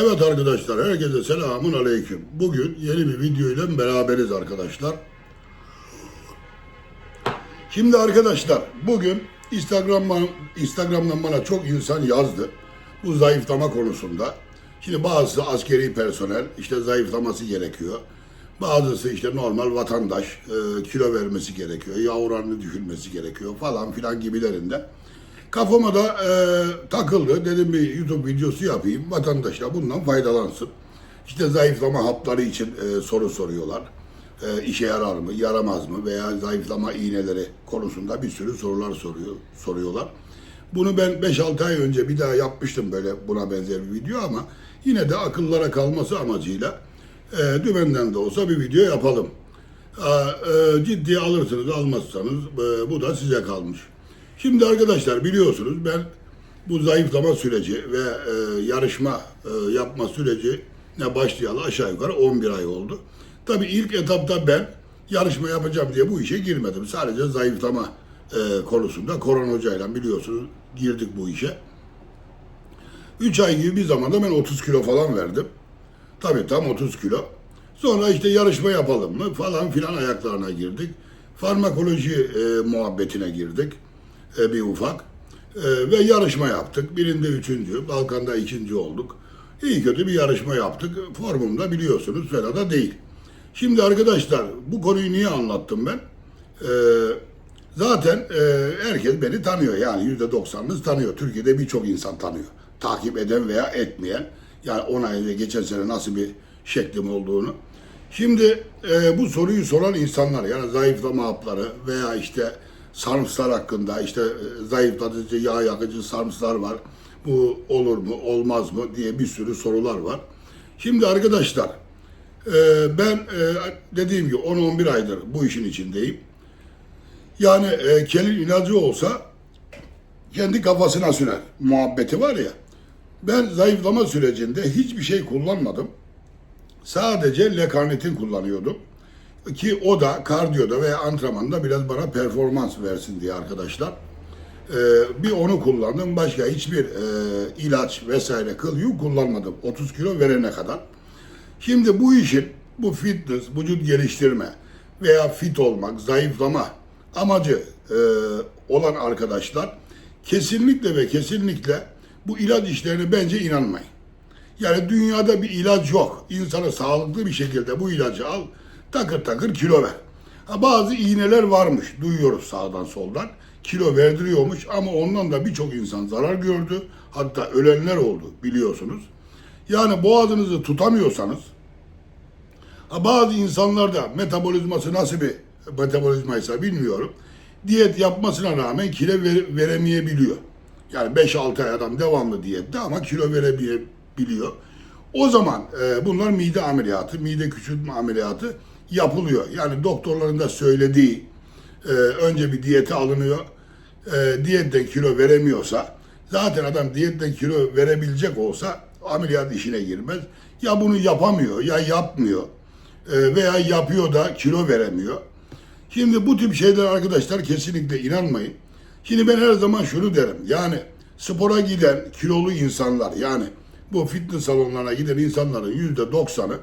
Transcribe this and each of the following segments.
Evet arkadaşlar, herkese selamun aleyküm. Bugün yeni bir video ile beraberiz arkadaşlar. Şimdi arkadaşlar, bugün Instagram'dan, Instagram'dan bana çok insan yazdı. Bu zayıflama konusunda. Şimdi bazısı askeri personel, işte zayıflaması gerekiyor. Bazısı işte normal vatandaş, e, kilo vermesi gerekiyor, yağ oranını düşürmesi gerekiyor falan filan gibilerinde. Kafama da e, takıldı. Dedim bir YouTube videosu yapayım. Vatandaşlar bundan faydalansın. İşte zayıflama hapları için e, soru soruyorlar. E, işe yarar mı, yaramaz mı veya zayıflama iğneleri konusunda bir sürü sorular soruyor, soruyorlar. Bunu ben 5-6 ay önce bir daha yapmıştım böyle buna benzer bir video ama yine de akıllara kalması amacıyla e, dümenden de olsa bir video yapalım. E, e, ciddiye alırsınız almazsanız e, bu da size kalmış. Şimdi arkadaşlar biliyorsunuz ben bu zayıflama süreci ve e, yarışma e, yapma süreci ne başlayalı aşağı yukarı 11 ay oldu. Tabii ilk etapta ben yarışma yapacağım diye bu işe girmedim. Sadece zayıflama e, konusunda Koran Hoca'yla biliyorsunuz girdik bu işe. 3 ay gibi bir zamanda ben 30 kilo falan verdim. Tabii tam 30 kilo. Sonra işte yarışma yapalım mı falan filan ayaklarına girdik. Farmakoloji e, muhabbetine girdik e, bir ufak. E, ve yarışma yaptık. Birinde üçüncü, Balkan'da ikinci olduk. İyi kötü bir yarışma yaptık. Formumda biliyorsunuz fena da değil. Şimdi arkadaşlar bu konuyu niye anlattım ben? E, zaten herkes beni tanıyor. Yani yüzde doksanınız tanıyor. Türkiye'de birçok insan tanıyor. Takip eden veya etmeyen. Yani 10 ay önce geçen sene nasıl bir şeklim olduğunu. Şimdi e, bu soruyu soran insanlar yani zayıflama hapları veya işte sarımsaklar hakkında işte e, zayıflatıcı, yağ yakıcı sarımsaklar var. Bu olur mu, olmaz mı diye bir sürü sorular var. Şimdi arkadaşlar e, ben e, dediğim gibi 10-11 aydır bu işin içindeyim. Yani kelin ilacı olsa kendi kafasına sürer muhabbeti var ya. Ben zayıflama sürecinde hiçbir şey kullanmadım. Sadece lekarnitin kullanıyordum. Ki o da kardiyoda veya antrenmanda biraz bana performans versin diye arkadaşlar. Ee, bir onu kullandım. Başka hiçbir e, ilaç vesaire kıl yük kullanmadım. 30 kilo verene kadar. Şimdi bu işin bu fitness, vücut geliştirme veya fit olmak, zayıflama amacı e, olan arkadaşlar kesinlikle ve kesinlikle bu ilaç işlerine bence inanmayın. Yani dünyada bir ilaç yok. İnsanı sağlıklı bir şekilde bu ilacı al, takır takır kilo ver. Ha, bazı iğneler varmış, duyuyoruz sağdan soldan. Kilo verdiriyormuş ama ondan da birçok insan zarar gördü. Hatta ölenler oldu biliyorsunuz. Yani boğazınızı tutamıyorsanız, ha, bazı insanlarda metabolizması nasıl bir metabolizmaysa bilmiyorum. Diyet yapmasına rağmen kilo ver- veremeyebiliyor. Yani 5-6 ay adam devamlı diyette ama kilo verebiliyor. O zaman e, bunlar mide ameliyatı, mide küçültme ameliyatı yapılıyor. Yani doktorların da söylediği e, önce bir diyete alınıyor. E, diyetten kilo veremiyorsa zaten adam diyetten kilo verebilecek olsa ameliyat işine girmez. Ya bunu yapamıyor ya yapmıyor e, veya yapıyor da kilo veremiyor. Şimdi bu tip şeyler arkadaşlar kesinlikle inanmayın. Şimdi ben her zaman şunu derim. Yani spora giden kilolu insanlar yani bu fitness salonlarına giden insanların yüzde doksanı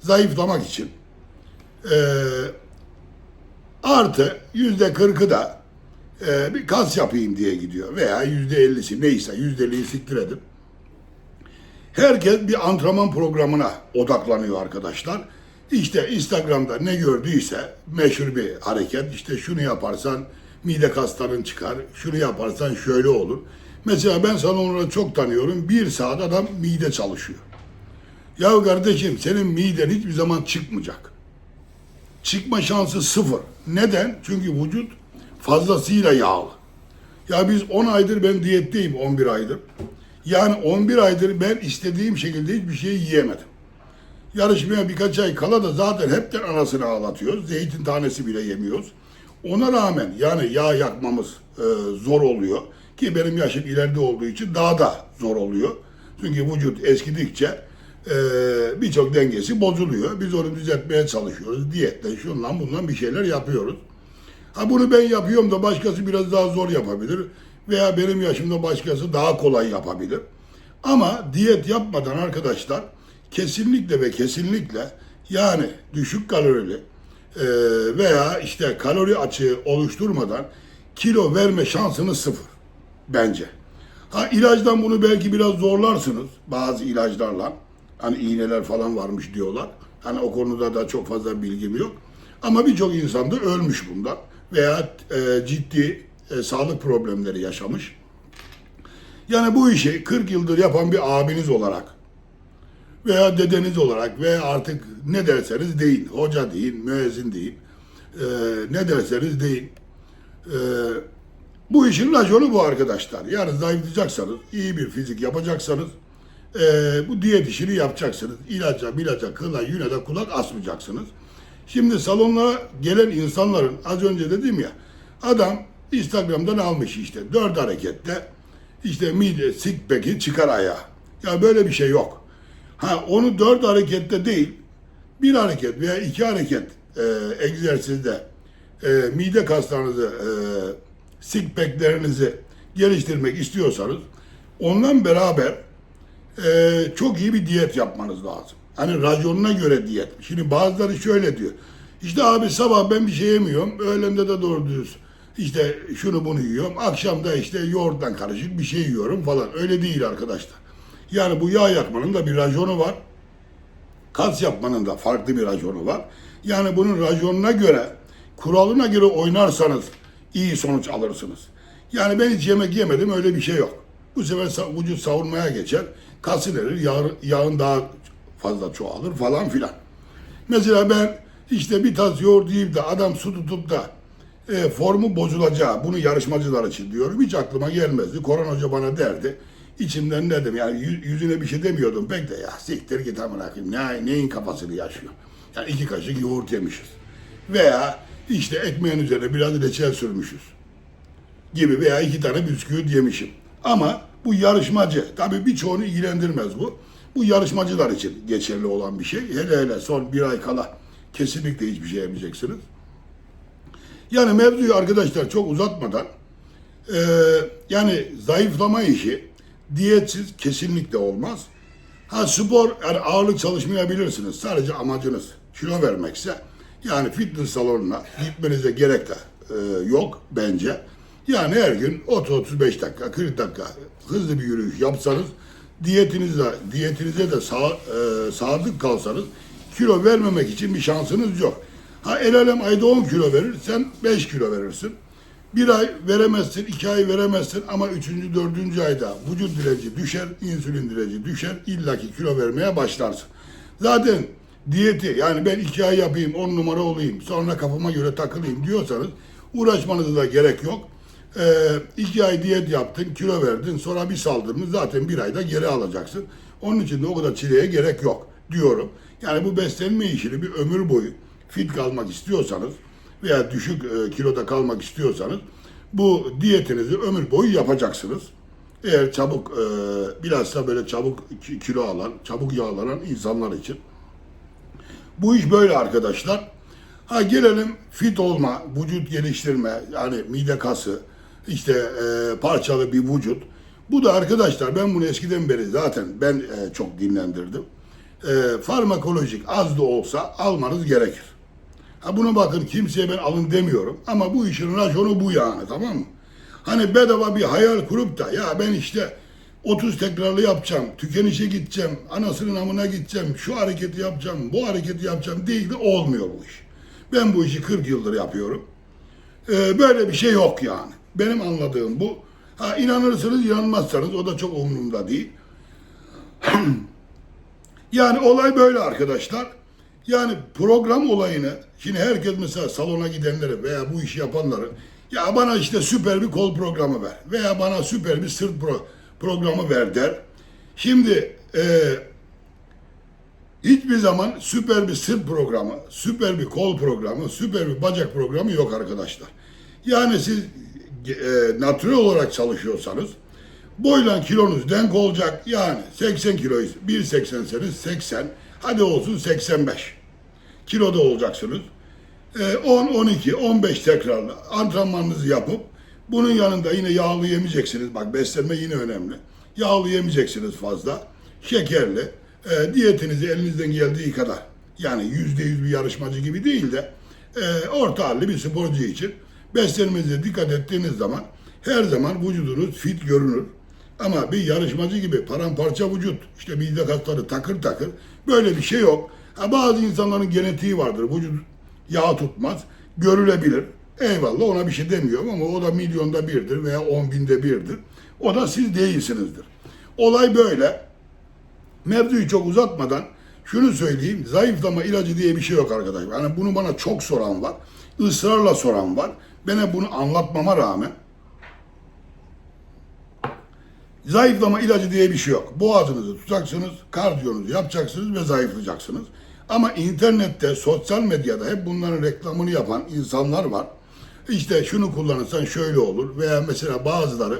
zayıflamak için eee, artı yüzde kırkı da eee, bir kas yapayım diye gidiyor. Veya yüzde ellisi neyse yüzde elliyi siktir edin. Herkes bir antrenman programına odaklanıyor arkadaşlar. İşte Instagram'da ne gördüyse meşhur bir hareket. İşte şunu yaparsan mide kasların çıkar, şunu yaparsan şöyle olur. Mesela ben salonları çok tanıyorum. Bir saat adam mide çalışıyor. Ya kardeşim senin miden hiçbir zaman çıkmayacak. Çıkma şansı sıfır. Neden? Çünkü vücut fazlasıyla yağlı. Ya biz 10 aydır ben diyetteyim 11 aydır. Yani 11 aydır ben istediğim şekilde hiçbir şey yiyemedim. Yarışmaya birkaç ay kala da zaten hepten anasını ağlatıyoruz. Zeytin tanesi bile yemiyoruz. Ona rağmen yani yağ yakmamız e, zor oluyor. Ki benim yaşım ileride olduğu için daha da zor oluyor. Çünkü vücut eskidikçe birçok dengesi bozuluyor. Biz onu düzeltmeye çalışıyoruz. Diyetle şundan bundan bir şeyler yapıyoruz. Ha bunu ben yapıyorum da başkası biraz daha zor yapabilir. Veya benim yaşımda başkası daha kolay yapabilir. Ama diyet yapmadan arkadaşlar kesinlikle ve kesinlikle yani düşük kalorili e, veya işte kalori açığı oluşturmadan kilo verme şansınız sıfır bence. Ha ilaçtan bunu belki biraz zorlarsınız bazı ilaçlarla. Hani iğneler falan varmış diyorlar. Hani o konuda da çok fazla bilgim yok. Ama birçok insan da ölmüş bundan veya e, ciddi e, sağlık problemleri yaşamış. Yani bu işi 40 yıldır yapan bir abiniz olarak veya dedeniz olarak veya artık ne derseniz deyin, hoca deyin, müezzin deyin, e, ne derseniz deyin. E, bu işin raconu bu arkadaşlar. Yani zayıflayacaksanız, iyi bir fizik yapacaksanız, e, bu diyet işini yapacaksınız. İlaca, milaca, kıla, yüne de kulak asmayacaksınız. Şimdi salonlara gelen insanların az önce dedim ya, adam Instagram'dan almış işte dört harekette işte mide six pack'i çıkar ayağa. Ya böyle bir şey yok. Ha onu dört harekette değil, bir hareket veya iki hareket e, egzersizde e, mide kaslarınızı, e, six pack'lerinizi geliştirmek istiyorsanız ondan beraber e, çok iyi bir diyet yapmanız lazım. Hani raconuna göre diyet. Şimdi bazıları şöyle diyor. İşte abi sabah ben bir şey yemiyorum. Öğlende de doğru düz işte şunu bunu yiyorum. Akşam da işte yoğurttan karışık bir şey yiyorum falan. Öyle değil arkadaşlar. Yani bu yağ yakmanın da bir raconu var. Kas yapmanın da farklı bir raconu var. Yani bunun raconuna göre, kuralına göre oynarsanız iyi sonuç alırsınız. Yani ben hiç yemek yemedim öyle bir şey yok. Bu sefer vücut savunmaya geçer. Kası verir, yağ, yağın daha fazla çoğalır falan filan. Mesela ben işte bir tas yoğurt yiyip de adam su tutup da e, formu bozulacağı, bunu yarışmacılar için diyorum. Hiç aklıma gelmezdi. Koran Hoca bana derdi. İçimden ne dedim yani yü- yüzüne bir şey demiyordum pek de ya siktir git amına koyayım ne, neyin kafasını yaşıyor. Yani iki kaşık yoğurt yemişiz. Veya işte ekmeğin üzerine biraz reçel sürmüşüz gibi veya iki tane bisküvit yemişim. Ama bu yarışmacı, tabii birçoğunu ilgilendirmez bu. Bu yarışmacılar için geçerli olan bir şey. Hele hele son bir ay kala kesinlikle hiçbir şey yemeyeceksiniz. Yani mevzuyu arkadaşlar çok uzatmadan eee, yani zayıflama işi diyetsiz kesinlikle olmaz. Ha spor yani ağırlık çalışmayabilirsiniz. Sadece amacınız kilo vermekse yani fitness salonuna gitmenize gerek de e, yok bence. Yani her gün 30-35 dakika, 40 dakika hızlı bir yürüyüş yapsanız diyetinize, diyetinize de sağ, e, sadık kalsanız kilo vermemek için bir şansınız yok. Ha el alem ayda 10 kilo verir, sen 5 kilo verirsin. Bir ay veremezsin, iki ay veremezsin ama üçüncü, dördüncü ayda vücut direnci düşer, insülin direnci düşer, illaki kilo vermeye başlarsın. Zaten diyeti yani ben iki ay yapayım, on numara olayım, sonra kafama göre takılayım diyorsanız uğraşmanıza da gerek yok. Ee, iki ay diyet yaptın, kilo verdin, sonra bir saldırdın, zaten bir ayda geri alacaksın. Onun için de o kadar çileye gerek yok diyorum. Yani bu beslenme işini bir ömür boyu fit kalmak istiyorsanız veya düşük e, kiloda kalmak istiyorsanız bu diyetinizi ömür boyu yapacaksınız. Eğer çabuk e, bilhassa böyle çabuk ki- kilo alan, çabuk yağlanan insanlar için. Bu iş böyle arkadaşlar. Ha gelelim fit olma, vücut geliştirme, yani mide kası, işte e, parçalı bir vücut. Bu da arkadaşlar ben bunu eskiden beri zaten ben e, çok dinlendirdim. E, farmakolojik az da olsa almanız gerekir. Ha buna bakın kimseye ben alın demiyorum ama bu işin raconu bu yani tamam mı? Hani bedava bir hayal kurup da ya ben işte 30 tekrarlı yapacağım, tükenişe gideceğim, anasının amına gideceğim, şu hareketi yapacağım, bu hareketi yapacağım değil de olmuyor bu iş. Ben bu işi 40 yıldır yapıyorum. Ee, böyle bir şey yok yani. Benim anladığım bu. Ha inanırsınız inanmazsanız o da çok umurumda değil. Yani olay böyle arkadaşlar. Yani program olayını şimdi herkes mesela salona gidenleri veya bu işi yapanları ya bana işte süper bir kol programı ver veya bana süper bir sırt pro- programı ver der. Şimdi e, hiçbir zaman süper bir sırt programı, süper bir kol programı, süper bir bacak programı yok arkadaşlar. Yani siz e, natürel olarak çalışıyorsanız boyla kilonuz denk olacak. Yani 80 kiloyuz. 1.80'seniz 80. Hadi olsun 85. Kiloda olacaksınız. Ee, 10, 12, 15 tekrarla antrenmanınızı yapıp bunun yanında yine yağlı yemeyeceksiniz. Bak beslenme yine önemli. Yağlı yemeyeceksiniz fazla. Şekerli. E, diyetinizi elinizden geldiği kadar. Yani yüzde yüz bir yarışmacı gibi değil de e, orta halli bir sporcu için beslenmenize dikkat ettiğiniz zaman her zaman vücudunuz fit görünür. Ama bir yarışmacı gibi paramparça vücut, işte mide kasları takır takır böyle bir şey yok. Ha, bazı insanların genetiği vardır. Vücut yağ tutmaz. Görülebilir. Eyvallah ona bir şey demiyorum ama o da milyonda birdir veya on binde birdir. O da siz değilsinizdir. Olay böyle. Mevzuyu çok uzatmadan şunu söyleyeyim. Zayıflama ilacı diye bir şey yok arkadaşlar. Yani bunu bana çok soran var. ısrarla soran var. Bana bunu anlatmama rağmen Zayıflama ilacı diye bir şey yok. Boğazınızı tutacaksınız, kardiyonuzu yapacaksınız ve zayıflayacaksınız. Ama internette, sosyal medyada hep bunların reklamını yapan insanlar var. İşte şunu kullanırsan şöyle olur veya mesela bazıları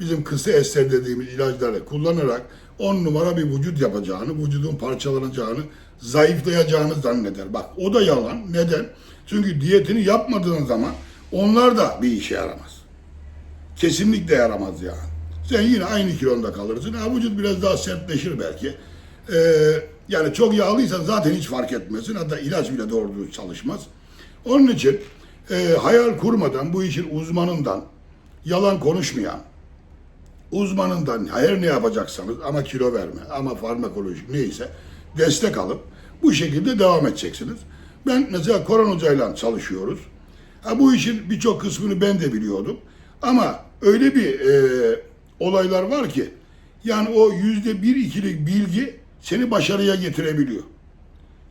bizim kısa eser dediğimiz ilaçları kullanarak on numara bir vücut yapacağını, vücudun parçalanacağını, zayıflayacağını zanneder. Bak o da yalan. Neden? Çünkü diyetini yapmadığın zaman onlar da bir işe yaramaz. Kesinlikle yaramaz yani. Sen yine aynı kilonda kalırsın. Ha, vücut biraz daha sertleşir belki. Ee, yani çok yağlıysan zaten hiç fark etmesin. Hatta ilaç bile doğru çalışmaz. Onun için e, hayal kurmadan bu işin uzmanından, yalan konuşmayan, uzmanından her ne yapacaksanız ama kilo verme, ama farmakolojik neyse destek alıp bu şekilde devam edeceksiniz. Ben mesela Koran çalışıyoruz. Ha, bu işin birçok kısmını ben de biliyordum. Ama öyle bir e, olaylar var ki yani o yüzde bir ikilik bilgi seni başarıya getirebiliyor.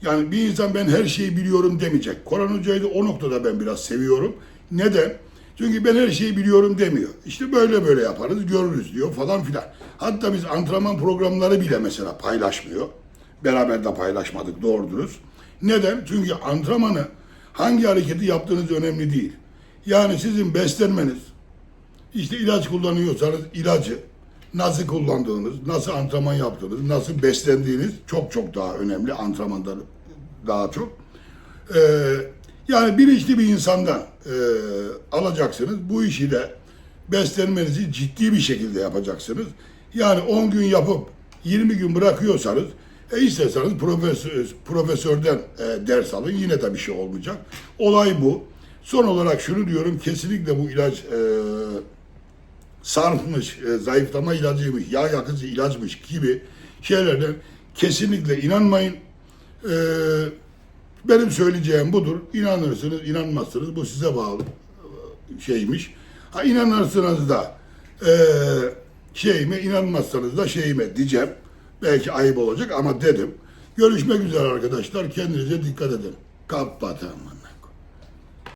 Yani bir insan ben her şeyi biliyorum demeyecek. Koran Hoca'yı da o noktada ben biraz seviyorum. Neden? Çünkü ben her şeyi biliyorum demiyor. İşte böyle böyle yaparız, görürüz diyor falan filan. Hatta biz antrenman programları bile mesela paylaşmıyor. Beraber de paylaşmadık doğru dürüst. Neden? Çünkü antrenmanı hangi hareketi yaptığınız önemli değil. Yani sizin beslenmeniz, işte ilaç kullanıyorsanız ilacı, nasıl kullandığınız, nasıl antrenman yaptığınız, nasıl beslendiğiniz çok çok daha önemli antrenmanda daha çok. Ee, yani bilinçli bir insandan e, alacaksınız. Bu işi de beslenmenizi ciddi bir şekilde yapacaksınız. Yani 10 gün yapıp 20 gün bırakıyorsanız e isterseniz profesör, profesörden e, ders alın. Yine de bir şey olmayacak. Olay bu. Son olarak şunu diyorum. Kesinlikle bu ilaç e, sarfmış, e, zayıflama ilacıymış, yağ yakıcı ilaçmış gibi şeylerden kesinlikle inanmayın. E, benim söyleyeceğim budur. İnanırsınız, inanmazsınız. Bu size bağlı e, şeymiş. Ha inanırsınız da e, şeyime, inanmazsanız da şeyime diyeceğim. Belki ayıp olacak ama dedim. Görüşmek üzere arkadaşlar. Kendinize dikkat edin. Kapatamam.